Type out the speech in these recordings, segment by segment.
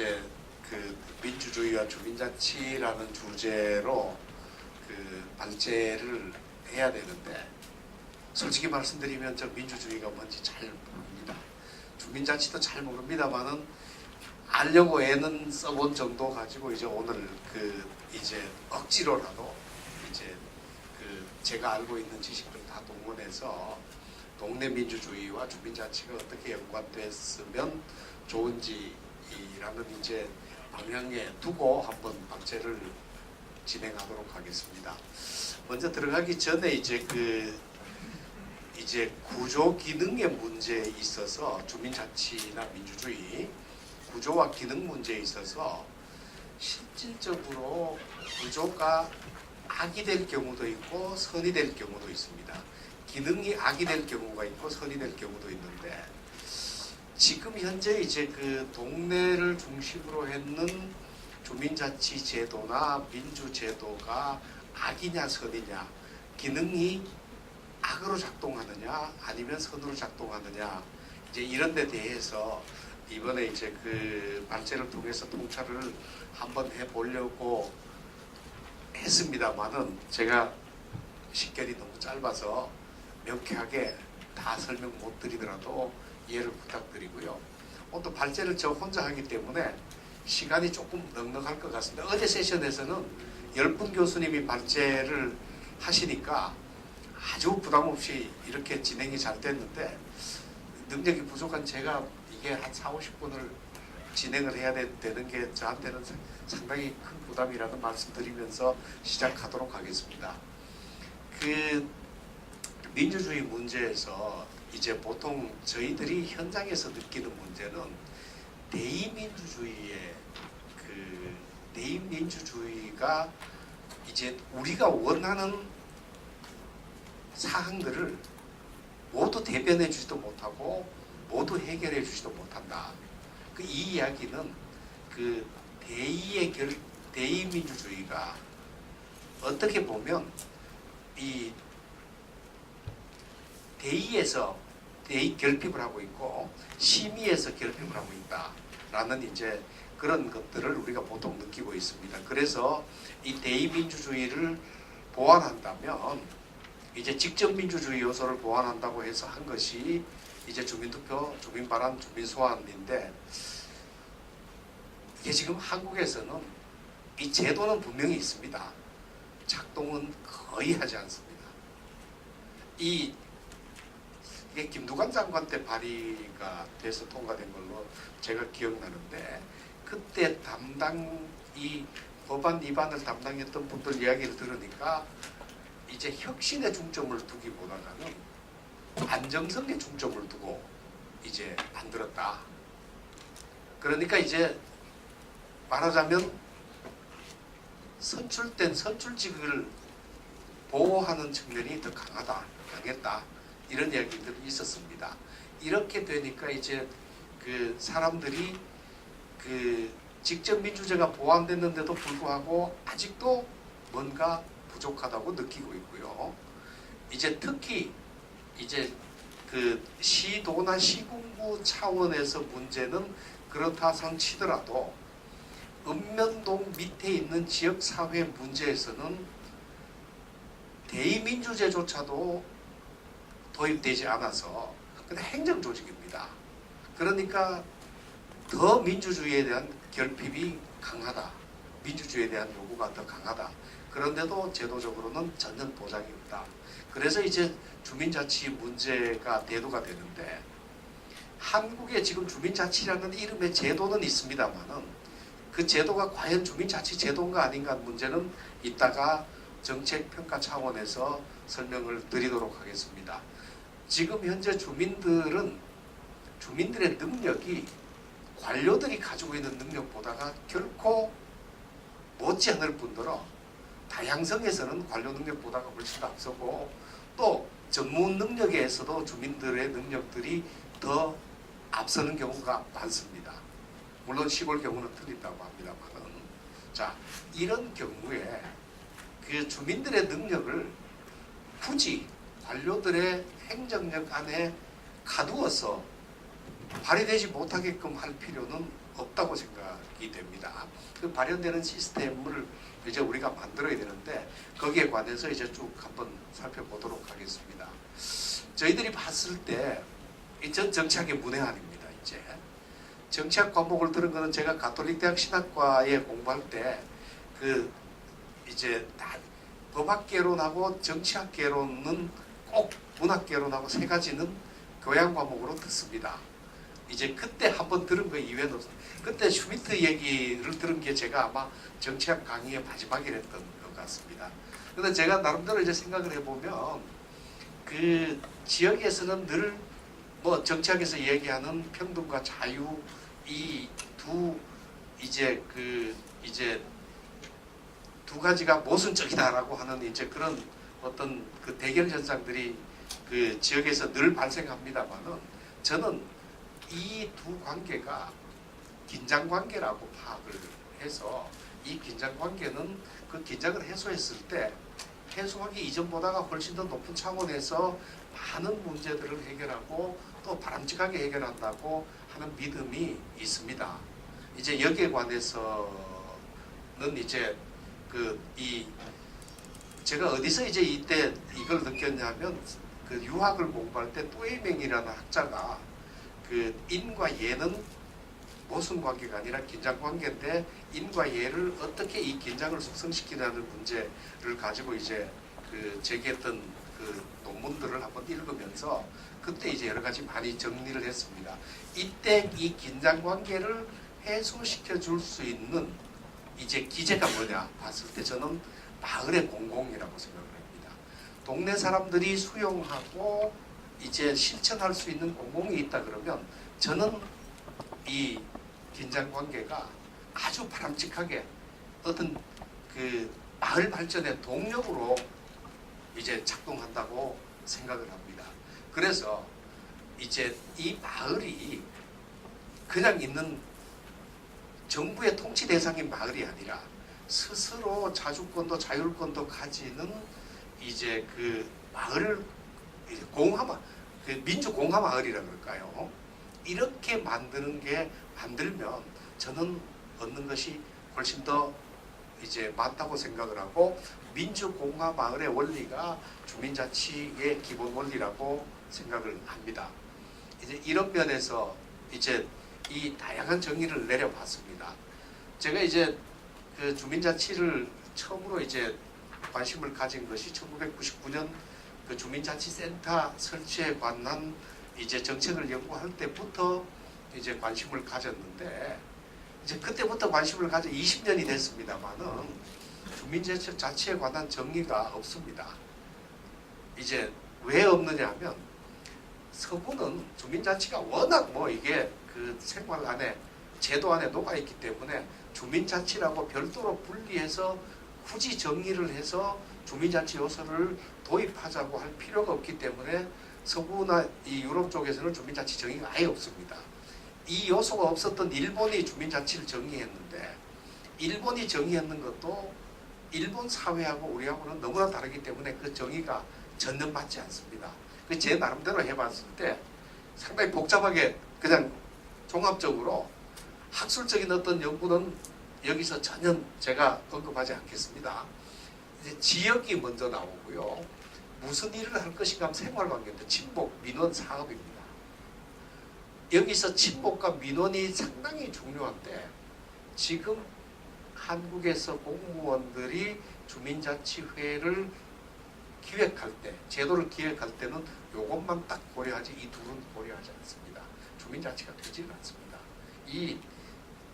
이제 그 민주주의와 주민자치라는 주제로 그 발제를 해야 되는데 솔직히 말씀드리면 저 민주주의가 뭔지 잘 모릅니다. 주민자치도 잘 모릅니다만은 알려고 애는 써본 정도 가지고 이제 오늘 그 이제 억지로라도 이제 그 제가 알고 있는 지식들 다 동원해서 동네 민주주의와 주민자치가 어떻게 연관됐으면 좋은지 라는 이제 방향에 두고 한번 방제를 진행하도록 하겠습니다. 먼저 들어가기 전에 이제 그 이제 구조 기능의 문제에 있어서 주민자치나 민주주의 구조와 기능 문제에 있어서 실질적으로 구조가 악이 될 경우도 있고 선이 될 경우도 있습니다. 기능이 악이 될 경우가 있고 선이 될 경우도 있는데 지금 현재 이제 그 동네를 중심으로 했는 주민자치 제도나 민주 제도가 악이냐 선이냐 기능이 악으로 작동하느냐 아니면 선으로 작동하느냐 이제 이런 데 대해서 이번에 이제 그 발제를 통해서 통찰을 한번 해보려고 했습니다만은 제가 식견이 너무 짧아서 명쾌하게 다 설명 못 드리더라도 이해를 부탁드리고요. 오늘 또 발제를 저 혼자 하기 때문에 시간이 조금 넉넉할 것 같습니다. 어제 세션에서는 열분 교수님이 발제를 하시니까 아주 부담 없이 이렇게 진행이 잘 됐는데 능력이 부족한 제가 이게 한 4, 50분을 진행을 해야 되, 되는 게 저한테는 사- 상당히 큰 부담이라는 말씀드리면서 시작하도록 하겠습니다. 그 민주주의 문제에서 이제 보통 저희들이 현장에서 느끼는 문제는 대의민주주의의 그 대의민주주의가 이제 우리가 원하는 사항들을 모두 대변해 주지도 못하고 모두 해결해 주지도 못한다. 그 이 이야기는 그 대의의 결 대의 민주주의가 어떻게 보면 이 대의에서 대의 결핍을 하고 있고 심의에서 결핍을 하고 있다라는 이제 그런 것들을 우리가 보통 느끼고 있습니다. 그래서 이 대의 민주주의를 보완한다면 이제 직접 민주주의 요소를 보완한다고 해서 한 것이 이제 주민투표, 주민발언, 주민소환인데 이게 지금 한국에서는 이 제도는 분명히 있습니다. 작동은 거의 하지 않습니다. 이 이게 김두관 장관 때 발의가 돼서 통과된 걸로 제가 기억나는데 그때 담당 이 법안 위반을 담당했던 분들 이야기를 들으니까 이제 혁신에 중점을 두기보다는 안정성에 중점을 두고 이제 만들었다. 그러니까 이제 말하자면 선출된 선출직을 보호하는 측면이 더 강하다, 강했다 이런 이야기들이 있었습니다. 이렇게 되니까 이제 그 사람들이 그 직접 민주제가 보완됐는데도 불구하고 아직도 뭔가 부족하다고 느끼고 있고요. 이제 특히 이제 그 시도나 시군구 차원에서 문제는 그렇다 선 치더라도 읍면동 밑에 있는 지역 사회 문제에서는 대의민주제조차도 도입되지 않아서 그냥 행정 조직입니다. 그러니까 더 민주주의에 대한 결핍이 강하다. 민주주의에 대한 요구가 더 강하다. 그런데도 제도적으로는 전혀 보장이 없다. 그래서 이제 주민자치 문제가 대두가 되는데 한국에 지금 주민자치라는 이름의 제도는 있습니다만은 그 제도가 과연 주민자치 제도인가 아닌가 문제는 이따가 정책평가 차원에서 설명을 드리도록 하겠습니다. 지금 현재 주민들은 주민들의 능력이 관료들이 가지고 있는 능력보다가 결코 못지않을 뿐더러 다양성에서는 관료 능력보다가 훨씬 앞서고 또 전문 능력에서도 주민들의 능력들이 더 앞서는 경우가 많습니다. 물론 시골 경우는 틀린다고 합니다만은 자 이런 경우에 그 주민들의 능력을 굳이 관료들의 행정력 안에 가두어서 발휘되지 못하게끔 할 필요는 없다고 생각이 됩니다. 그 발현되는 시스템을 이제 우리가 만들어야 되는데 거기에 관해서 이제 쭉 한번 살펴보도록 하겠습니다. 저희들이 봤을 때전 정치학의 문외한입니다. 이제 정치학 과목을 들은 거는 제가 가톨릭 대학 신학과에 공부할 때 그 이제 다 법학개론하고 정치학개론은 꼭 문학개론하고 세 가지는 교양 과목으로 듣습니다. 이제 그때 한번 들은 거 이외에는 없어요. 그때 슈미트 얘기를 들은 게 제가 아마 정치학 강의의 마지막이랬던 것 같습니다. 근데 제가 나름대로 이제 생각을 해보면 그 지역에서는 늘 뭐 정치학에서 얘기하는 평등과 자유 이 두 이제 그 이제 두 가지가 모순적이다라고 하는 이제 그런 어떤 그 대결 현상들이 그 지역에서 늘 발생합니다만은 저는 이 두 관계가 긴장 관계라고 파악을 해서 이 긴장 관계는 그 긴장을 해소했을 때 해소하기 이전보다가 훨씬 더 높은 차원에서 많은 문제들을 해결하고 또 바람직하게 해결한다고 하는 믿음이 있습니다. 이제 여기에 관해서는 이제 그 이 제가 어디서 이제 이때 이걸 느꼈냐면 그 유학을 공부할 때 또이맹이라는 학자가 그 인과 예는 모순 관계가 아니라 긴장 관계인데 인과 예를 어떻게 이 긴장을 숙성시키냐는 문제를 가지고 이제 그 제기했던 그 논문들을 한번 읽으면서 그때 이제 여러 가지 많이 정리를 했습니다. 이때 이 긴장 관계를 해소시켜 줄 수 있는 이제 기제가 뭐냐 봤을 때 저는 마을의 공공이라고 생각을 합니다. 동네 사람들이 수용하고 이제 실천할 수 있는 공공이 있다 그러면 저는 이 긴장 관계가 아주 바람직하게 어떤 그 마을 발전의 동력으로 이제 작동한다고 생각을 합니다. 그래서 이제 이 마을이 그냥 있는 정부의 통치 대상인 마을이 아니라 스스로 자주권도 자율권도 가지는 이제 그 마을 이제 공화 마, 그 민주 공화 마을이라 그럴까요? 이렇게 만드는 게 만들면 저는 얻는 것이 훨씬 더 이제 맞다고 생각을 하고 민주 공화 마을의 원리가 주민자치의 기본 원리라고 생각을 합니다. 이제 이런 면에서 이제 이 다양한 정의를 내려봤습니다. 제가 이제 그 주민자치를 처음으로 이제 관심을 가진 것이 1999년 그 주민자치센터 설치에 관한 이제 정책을 연구할 때부터 이제 관심을 가졌는데 이제 그때부터 관심을 가져 20년이 됐습니다만은 주민자치에 관한 정의가 없습니다. 이제 왜 없느냐면 서구는 주민자치가 워낙 뭐 이게 그 생활 안에 제도 안에 녹아 있기 때문에 주민자치라고 별도로 분리해서 굳이 정의를 해서 주민자치 요소를 도입하자고 할 필요가 없기 때문에 서구나 이 유럽 쪽에서는 주민자치 정의가 아예 없습니다. 이 요소가 없었던 일본이 주민자치를 정의했는데 일본이 정의했는 것도 일본 사회하고 우리하고는 너무나 다르기 때문에 그 정의가 전념받지 않습니다. 그제 나름대로 해봤을 때 상당히 복잡하게 그냥 종합적으로 학술적인 어떤 연구는 여기서 전혀 제가 언급하지 않겠습니다. 이제 지역이 먼저 나오고요. 무슨 일을 할 것인가 하면 생활관계인데 친목, 민원, 사업입니다. 여기서 친목과 민원이 상당히 중요한데 지금 한국에서 공무원들이 주민자치회를 기획할 때, 제도를 기획할 때는 이것만 딱 고려하지 이 둘은 고려하지 않습니다. 주민자치가 되지는 않습니다. 이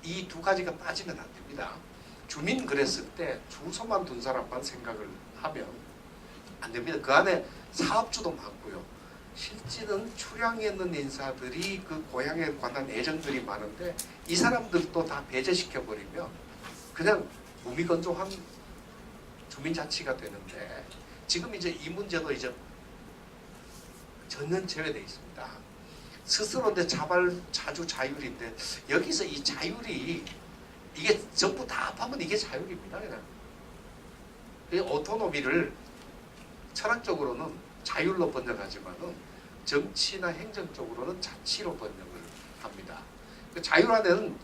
이 두 가지가 빠지면 안 됩니다. 주민 그랬을 때 주소만 둔 사람만 생각을 하면 안 됩니다. 그 안에 사업주도 많고요. 실제는 출향에 있는 인사들이 그 고향에 관한 애정들이 많은데 이 사람들도 다 배제시켜 버리면 그냥 무미건조한 주민자치가 되는데 지금 이제 이 문제도 이제 전면 제외되어 있습니다. 스스로인데 자발 자주 자율인데 여기서 이 자율이 이게 전부 다 합하면 이게 자율입니다. 그냥 이 오토노미를 철학적으로는 자율로 번역하지만은 정치나 행정적으로는 자치로 번역을 합니다. 그 자율 안에는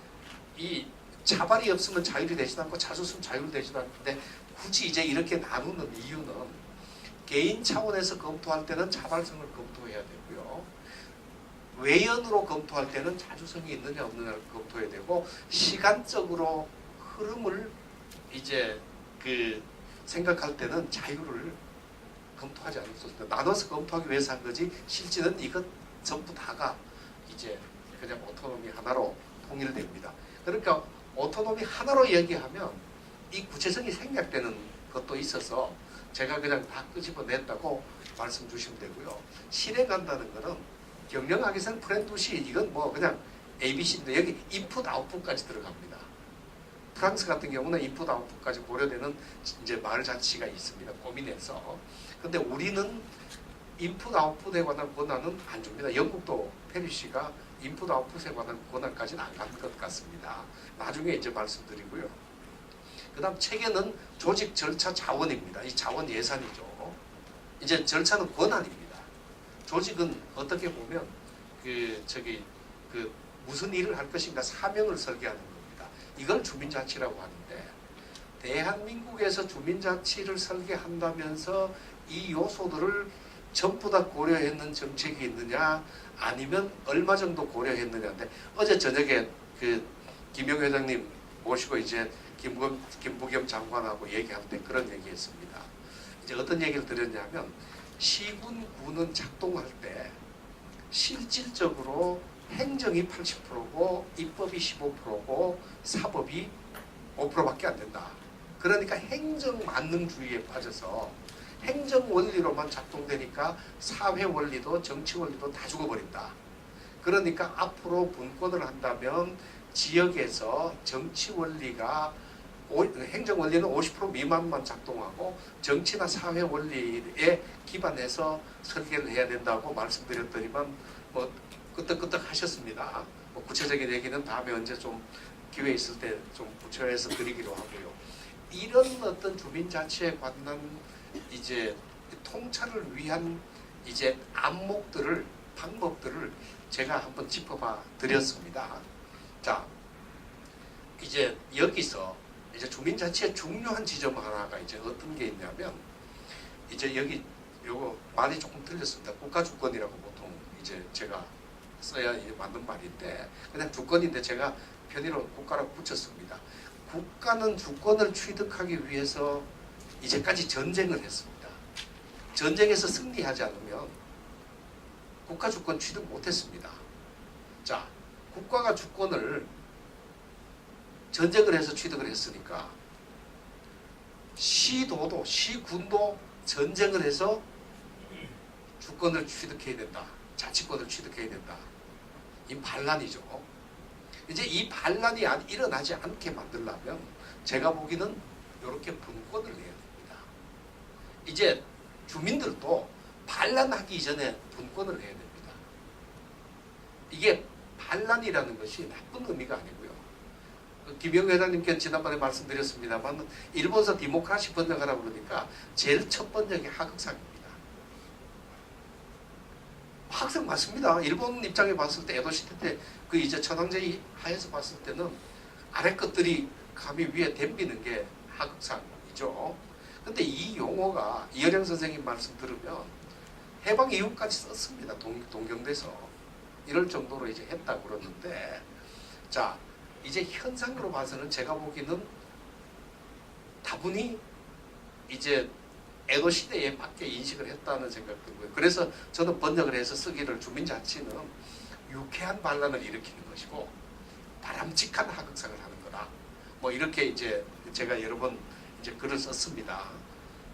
이 차발이 없으면 자율이 되지도 않고 자주 쓰면 자율이 되지도 않는데 굳이 이제 이렇게 나누는 이유는 개인 차원에서 검토할 때는 차발성을 검토해야 되고요. 외연으로 검토할 때는 자주성이 있느냐 없느냐를 검토해야 되고 시간적으로 흐름을 이제 그 생각할 때는 자유를 검토하지 없다. 나눠서 검토하기 위해서 한 거지 실제는 이것 전부 다가 이제 그냥 오토노미 하나로 통일됩니다. 그러니까 오토노미 하나로 얘기하면 이 구체성이 생략되는 것도 있어서 제가 그냥 다 끄집어냈다고 말씀 주시면 되고요. 실행한다는 거는 경영학에서는 프렌두시 이건 뭐 그냥 ABC인데 여기 인풋 아웃풋까지 들어갑니다. 프랑스 같은 경우는 인풋 아웃풋까지 고려되는 이제 말 자치가 있습니다. 고민해서. 근데 우리는 인풋 아웃풋에 관한 권한은 안 줍니다. 영국도 페리시가 인풋 아웃풋에 관한 권한까지는 안 간 것 같습니다. 나중에 이제 말씀드리고요. 그 다음 체계는 조직 절차 자원입니다. 이 자원 예산이죠. 이제 절차는 권한입니다. 조직은 어떻게 보면 그 저기 그 무슨 일을 할 것인가 사명을 설계하는 겁니다. 이걸 주민자치라고 하는데 대한민국에서 주민자치를 설계한다면서 이 요소들을 전부 다 고려했는 정책이 있느냐 아니면 얼마 정도 고려했느냐인데 어제 저녁에 그 김영 회장님 모시고 이제 김부겸, 김부겸 장관하고 얘기할 때 그런 얘기했습니다. 이제 어떤 얘기를 드렸냐면 시군 구는 작동할 때 실질적으로 행정이 80%고 입법이 15%고 사법이 5%밖에 안 된다. 그러니까 행정 만능주의에 빠져서 행정 원리로만 작동되니까 사회 원리도 정치 원리도 다 죽어버린다. 그러니까 앞으로 분권을 한다면 지역에서 정치 원리가 오- 행정 원리는 50% 미만만 작동하고 정치나 사회 원리에 기반해서 설계를 해야 된다고 말씀드렸더니만 뭐 끄떡끄떡 하셨습니다. 뭐 구체적인 얘기는 다음에 언제 좀 기회 있을 때 좀 구체화해서 드리기로 하고요. 이런 어떤 주민 자치에 관한 이제 통찰을 위한 이제 안목들을 방법들을 제가 한번 짚어봐 드렸습니다. 자, 이제 여기서 이제 주민자치의 중요한 지점 하나가 이제 어떤 게 있냐면 이제 여기 요거 말이 조금 틀렸습니다. 국가주권이라고 보통 이제 제가 써야 맞는 말인데 그냥 주권인데 제가 편의로 국가라고 붙였습니다. 국가는 주권을 취득하기 위해서 이제까지 전쟁을 했습니다. 전쟁에서 승리하지 않으면 국가 주권 취득 못했습니다. 자, 국가가 주권을 전쟁을 해서 취득을 했으니까 시도도 시군도 전쟁을 해서 주권을 취득해야 된다. 자치권을 취득해야 된다. 이 반란이죠. 이제 이 반란이 안- 일어나지 않게 만들려면 제가 보기는 이렇게 분권을 내야 됩니다. 이제 주민들도 반란하기 이전에 분권을 해야 됩니다. 이게 반란이라는 것이 나쁜 의미가 아니고요. 그 김영 회장님께 지난번에 말씀드렸습니다만 일본서 디모크라시 번역하라 그러니까 제일 첫 번역이 하극상입니다. 하극상 맞습니다. 일본 입장에 봤을 때 에도 시대 때 그 이제 천황제 하에서 봤을 때는 아래 것들이 감히 위에 댐비는 게 하극상이죠. 근데 이 용어가 이어령 선생님 말씀 들으면 해방 이후까지 썼습니다. 동, 동경대서 이럴 정도로 이제 했다 그러는데 자 이제 현상으로 봐서는 제가 보기에는 다분히 이제 에도 시대에 밖에 인식을 했다는 생각 들고요. 그래서 저는 번역을 해서 쓰기를 주민자치는 유쾌한 반란을 일으키는 것이고 바람직한 하극상을 하는 거다. 뭐 이렇게 이제 제가 여러 번 이제 글을 썼습니다.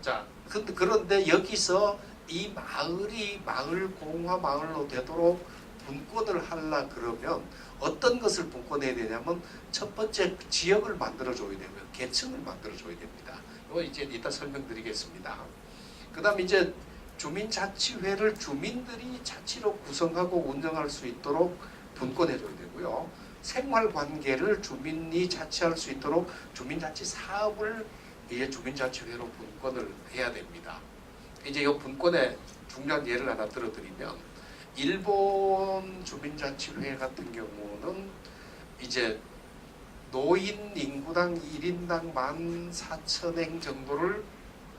자, 그런데 여기서 이 마을이 마을 공화 마을로 되도록 분권을 하려 그러면 어떤 것을 분권해야 되냐면 첫 번째 지역을 만들어 줘야 되고요. 계층을 만들어 줘야 됩니다. 이거 이제 이따 설명드리겠습니다. 그 다음 이제 주민자치회를 주민들이 자치로 구성하고 운영할 수 있도록 분권해 줘야 되고요. 생활 관계를 주민이 자치할 수 있도록 주민자치 사업을 이제 주민자치회로 분권을 해야 됩니다. 이제 이 분권의 중요한 예를 하나 들어드리면 일본 주민자치회 같은 경우는 이제 노인 인구당 1인당 14,000행 정도를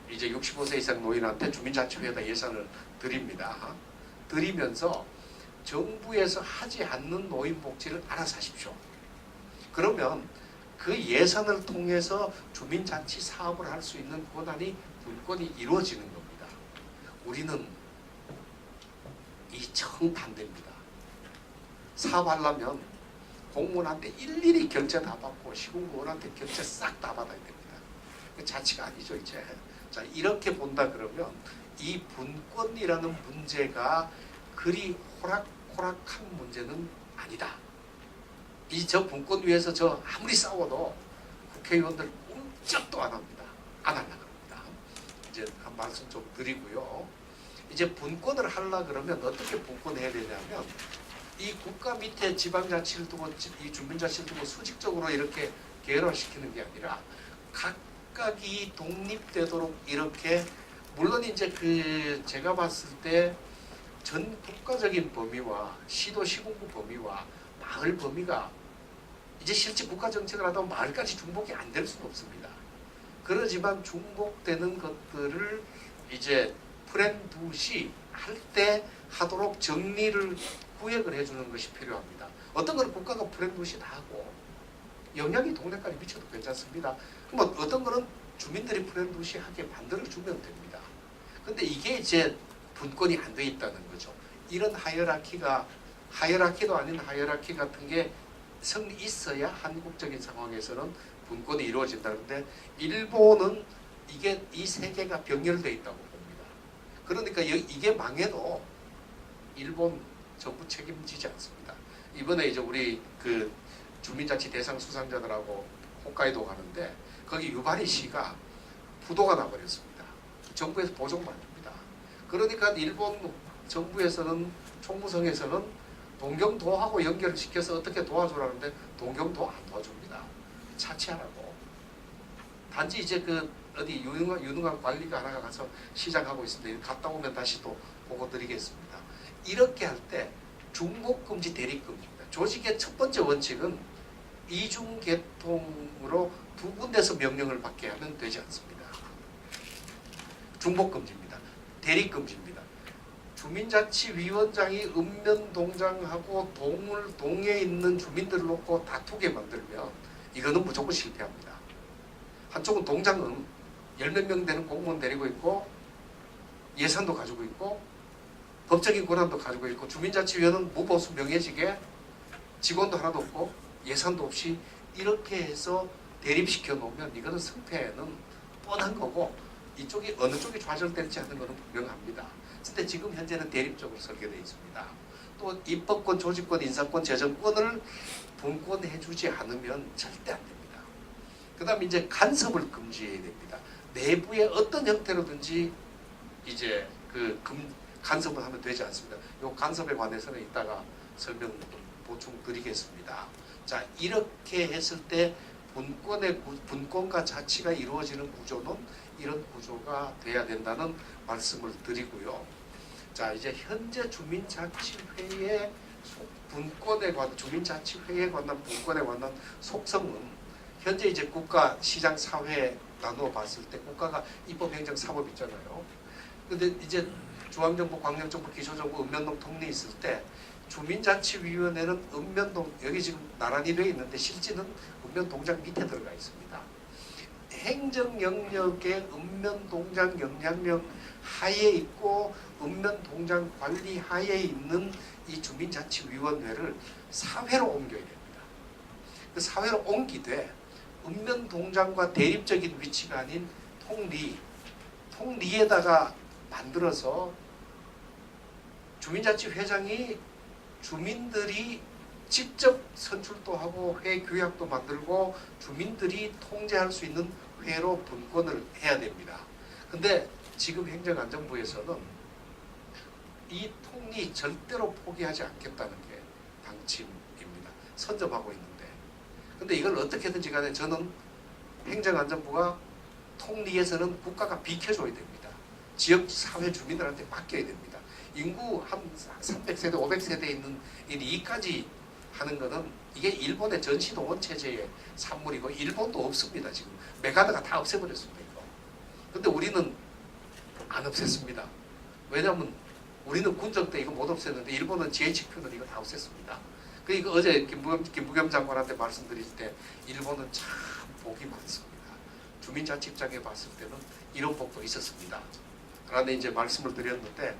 이제 65세 이상 노인한테 주민자치회에다 예산을 드립니다. 드리면서 정부에서 하지 않는 노인 복지를 알아서 하십시오. 그러면 그 예산을 통해서 주민자치 사업을 할 수 있는 권한이 분권이 이루어지는 겁니다. 우리는 이 정반대입니다. 사업하려면 공무원한테 일일이 결제 다 받고 시군구원한테 결제 싹 다 받아야 됩니다. 그 자치가 아니죠 이제. 자 이렇게 본다 그러면 이 분권이라는 문제가 그리 호락호락한 문제는 아니다. 이 저 분권 위해서 저 아무리 싸워도 국회의원들 꼼짝도 안 합니다. 안 하려 합니다. 이제 한 말씀 좀 드리고요. 이제 분권을 하려 그러면 어떻게 분권해야 되냐면 이 국가 밑에 지방자치를 두고 지- 이 주민자치를 두고 수직적으로 이렇게 계열화시키는 게 아니라 각각이 독립되도록 이렇게 물론 이제 그 제가 봤을 때 전 국가적인 범위와 시도 시군구 범위와 마을 범위가 이제 실제 국가 정책을 하다 보면 마을까지 중복이 안 될 수는 없습니다. 그러지만 중복되는 것들을 이제 프렌두시 할 때 하도록 정리를 구획을 해주는 것이 필요합니다. 어떤 거는 국가가 프렌두시 다 하고 영향이 동네까지 미쳐도 괜찮습니다. 그럼 어떤 거는 주민들이 프렌두시 하게 만들어 주면 됩니다. 근데 이게 이제 분권이 안 돼 있다는 거죠. 이런 하이어라키가 하이어라키도 아닌 하이어라키 같은 게 성이 있어야 한국적인 상황에서는 분권이 이루어진다는데 일본은 이게 이 세 개가 병렬돼 있다고. 그러니까 여- 이게 망해도 일본 정부 책임지지 않습니다. 이번에 이제 우리 그 주민자치 대상 수상자들하고 홋카이도 가는데 거기 유바리 시가 부도가 나버렸습니다. 정부에서 보조금 안 줍니다. 그러니까 일본 정부에서는 총무성에서는 동경도하고 연결을 시켜서 어떻게 도와주라는데 동경도 안 도와줍니다. 차치하라고. 단지 이제 그 어디 유능한, 유능한 관리가 하나가 가서 시작하고 있습니다. 갔다 오면 다시 또 보고 드리겠습니다. 이렇게 할 때 중복금지 대립금지입니다. 조직의 첫 번째 원칙은 이중계통으로 두 군데서 명령을 받게 하면 되지 않습니다. 중복금지입니다. 대립금지입니다. 주민자치위원장이 읍면동장하고 동을 동에 있는 주민들을 놓고 다투게 만들면 이거는 무조건 실패합니다. 한쪽은 동장은 열 몇 명 되는 공무원 데리고 있고 예산도 가지고 있고 법적인 권한도 가지고 있고 주민자치위원은 무보수 명예직에 직원도 하나도 없고 예산도 없이 이렇게 해서 대립시켜 놓으면 이거는 승패는 뻔한 거고 이쪽이 어느 쪽이 좌절될지 하는 것은 분명합니다. 근데 지금 현재는 대립적으로 설계되어 있습니다. 또 입법권, 조직권, 인사권, 재정권을 분권해주지 않으면 절대 안 됩니다. 그 다음에 이제 간섭을 금지해야 됩니다. 내부에 어떤 형태로든지 이제 그 금, 간섭을 하면 되지 않습니다. 요 간섭에 관해서는 이따가 설명 보충 드리겠습니다. 자, 이렇게 했을 때 분권의 구- 분권과 자치가 이루어지는 구조는 이런 구조가 돼야 된다는 말씀을 드리고요. 자, 이제 현재 주민자치회의 속- 분권에 관한 주민자치회에 관한 분권에 관한 속성은 현재 이제 국가 시장 사회 나누어 봤을 때 국가가 입법 행정 사법 있잖아요. 근데 이제 중앙정부, 광역정부, 기초정부, 읍면동 통리 있을 때 주민자치위원회는 읍면동 여기 지금 나란히 되어 있는데 실제는 읍면동장 밑에 들어가 있습니다. 행정 영역의 읍면동장 영향력 하에 있고 읍면동장 관리 하에 있는 이 주민자치위원회를 사회로 옮겨야 됩니다. 그 사회로 옮기되 읍면동장과 대립적인 위치가 아닌 통리, 통리에다가 만들어서 주민자치 회장이 주민들이 직접 선출도 하고 회 규약도 만들고 주민들이 통제할 수 있는 회로 분권을 해야 됩니다. 근데 지금 행정안전부에서는 이 통리 절대로 포기하지 않겠다는 게 방침입니다. 선점하고 있는데. 근데 이걸 어떻게든지 간에 저는 행정안전부가 통리에서는 국가가 비켜줘야 됩니다. 지역 사회 주민들한테 맡겨야 됩니다. 인구 한 300세대, 500세대 있는 이 이까지 하는 거는 이게 일본의 전시동원 체제의 산물이고 일본도 없습니다 지금 메가드가 다 없애버렸습니다 이거. 근데 우리는 안 없앴습니다. 왜냐하면 우리는 군정 때 이거 못 없앴는데 일본은 GHQ는 이거 다 없앴습니다. 그 이거 어제 김부겸, 김부겸 장관한테 말씀드릴 때 일본은 참 복이 많습니다. 주민자치입장에 봤을 때는 이런 복도 있었습니다. 그런데 이제 말씀을 드렸는데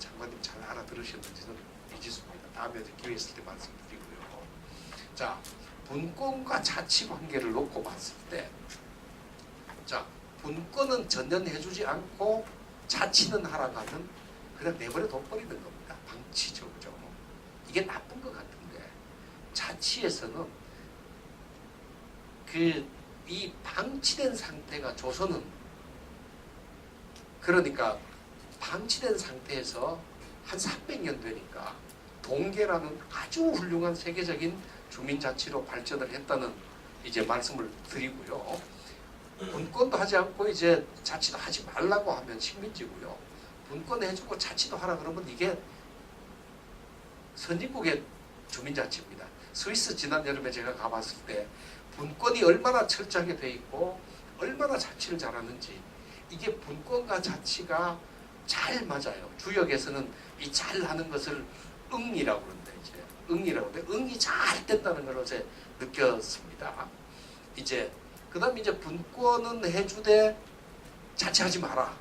장관님 잘 알아들으셨는지는 미지수입니다. 다음에 기회 있을 때 말씀드리고요. 자, 분권과 자치 관계를 놓고 봤을 때, 자, 분권은 전년해주지 않고 자치는 하락하면 그냥 내버려 둬버리는 겁니다. 이게 나쁜 것 같은데 자치에서는 그 이 방치된 상태가 조선은 그러니까 방치된 상태에서 한 300년 되니까 동계라는 아주 훌륭한 세계적인 주민자치로 발전을 했다는 이제 말씀을 드리고요. 분권도 하지 않고 이제 자치도 하지 말라고 하면 식민지고요. 분권 해주고 자치도 하라 그러면 이게 선진국의 주민자치입니다. 스위스 지난 여름에 제가 가봤을 때 분권이 얼마나 철저하게 돼 있고 얼마나 자치를 잘하는지 이게 분권과 자치가 잘 맞아요. 주역에서는 이 잘하는 것을 응이라고 그러는데 이제 응이라고 하는데 응이 잘 됐다는 걸 어제 느꼈습니다. 이제 그다음 이제 분권은 해주되 자치하지 마라.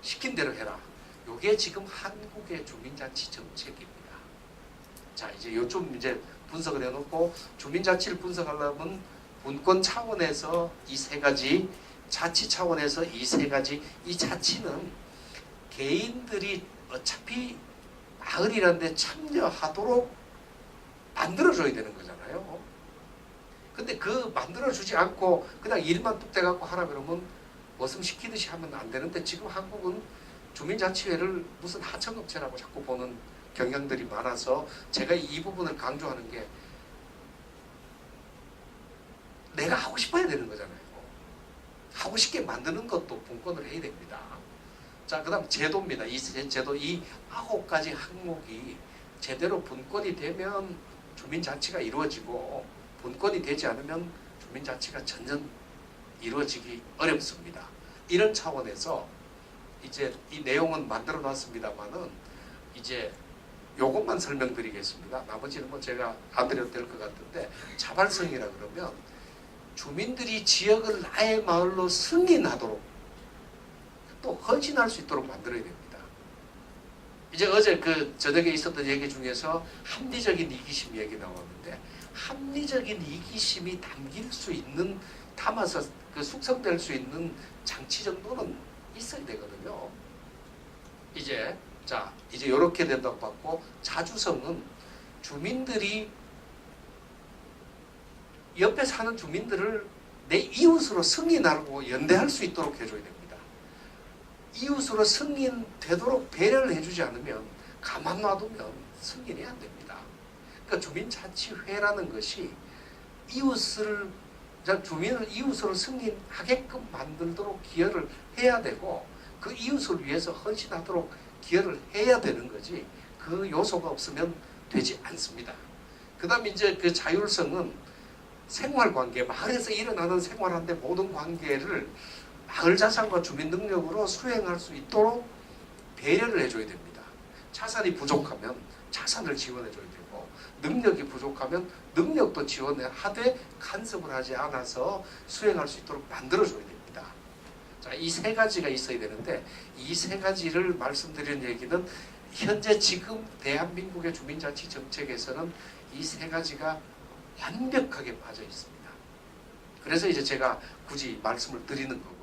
시킨 대로 해라. 요게 지금 한국의 주민자치 정책입니다. 자 이제 요좀 이제 분석을 해놓고 주민자치를 분석하려면 분권 차원에서 이 세 가지, 자치 차원에서 이 세 가지, 이 자치는 개인들이 어차피 마을이라는데 참여하도록 만들어줘야 되는 거잖아요. 근데 그 만들어주지 않고 그냥 일만 뚝 떼갖고 하라 그러면 머슴 시키듯이 하면 안 되는데 지금 한국은 주민자치회를 무슨 하청업체라고 자꾸 보는 경향들이 많아서 제가 이 부분을 강조하는 게 내가 하고 싶어야 되는 거잖아요. 하고 싶게 만드는 것도 분권을 해야 됩니다. 자, 그 다음 제도입니다. 이 제- 제도, 이 아홉 가지 항목이 제대로 분권이 되면 주민자치가 이루어지고 분권이 되지 않으면 주민자치가 전혀 이루어지기 어렵습니다. 이런 차원에서 이제 이 내용은 만들어 놨습니다만은 이제 요것만 설명드리겠습니다. 나머지는 뭐 제가 안 드려도 될 것 같은데 자발성이라 그러면 주민들이 지역을 나의 마을로 승인하도록 또 헌신할 수 있도록 만들어야 됩니다. 이제 어제 그 저녁에 있었던 얘기 중에서 합리적인 이기심 얘기 나왔는데 합리적인 이기심이 담길 수 있는 담아서 그 숙성될 수 있는 장치 정도는 있어야 되거든요. 이제 자 이제 이렇게 된다고 봤고 자주성은 주민들이 옆에 사는 주민들을 내 이웃으로 승인하고 연대할 수 있도록 해줘야 됩니다. 이웃으로 승인되도록 배려를 해주지 않으면 가만 놔두면 승인이 안 됩니다. 그러니까 주민자치회라는 것이 이웃을 자, 주민을 이웃으로 승인하게끔 만들도록 기여를 해야 되고 그 이웃을 위해서 헌신하도록 기여를 해야 되는 거지 그 요소가 없으면 되지 않습니다. 그 다음 이제 그 자율성은 생활 관계 마을에서 일어나는 생활한데 모든 관계를 마을 자산과 주민 능력으로 수행할 수 있도록 배려를 해줘야 됩니다. 자산이 부족하면 자산을 지원해줘야 되고 능력이 부족하면 능력도 지원을 하되 간섭을 하지 않아서 수행할 수 있도록 만들어줘야 됩니다. 자, 이 세 가지가 있어야 되는데 이 세 가지를 말씀드린 얘기는 현재 지금 대한민국의 주민자치 정책에서는 이 세 가지가 완벽하게 빠져 있습니다. 그래서 이제 제가 굳이 말씀을 드리는 거고요.